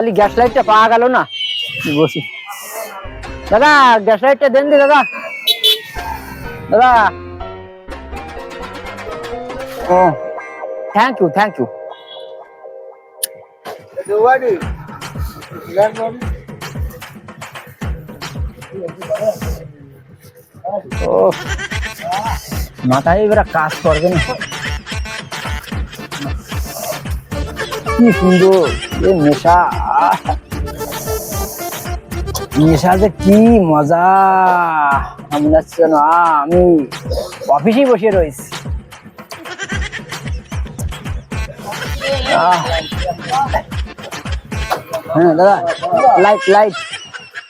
খালি গ্যাস লাইটটা পাওয়া গেল না। বসি। দাদা গ্যাস লাইটটা দেন দি, দাদা। দাদা। ও থ্যাংক ইউ থ্যাংক ইউ ও, মাথায় এবার কাজ করবে না। কি সুন্দর, এ নেশা! নেশা যে কি মজা। আমি যাচ্ছে না আমি অফিসেই বসে রয়েছি! হ্যাঁ দাদা লাইট লাইট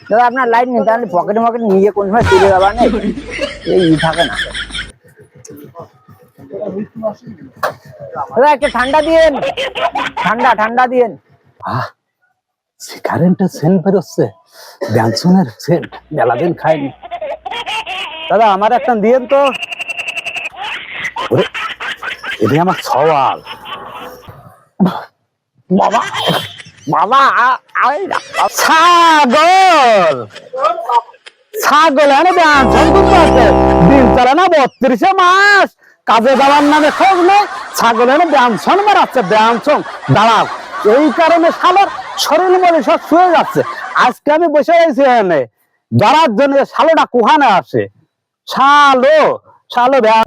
দাদা, আপনার লাইট নেই, তাহলে পকেটে মকেটে নিয়ে কোন সময় তুলে যাবা না এই থাকে না। ঠান্ডা দিয়েন। ঠান্ডা ঠান্ডা দিয়েন। সিগারেটের সেন্ট বেরোচ্ছে। সেন্ট দাদা, আমার একটা দিয়েন তো। এটা আমার সওয়াল। বাবা বাবা ছাগল! ছাগল দিন চলে না, বত্রিশে মাস কাজে যাওয়ার নামে খোঁজ নেই ছাগলের ব্যানসন মারাচ্ছে ব্যাংসন দাঁড়াও। এই কারণে শালোর শরীর মনে সব শুয়ে যাচ্ছে। আজকে আমি বসে রয়েছি এখানে। দাঁড়ার জন্য শালোটা কুহানে আসে। শালো শালো ব্যান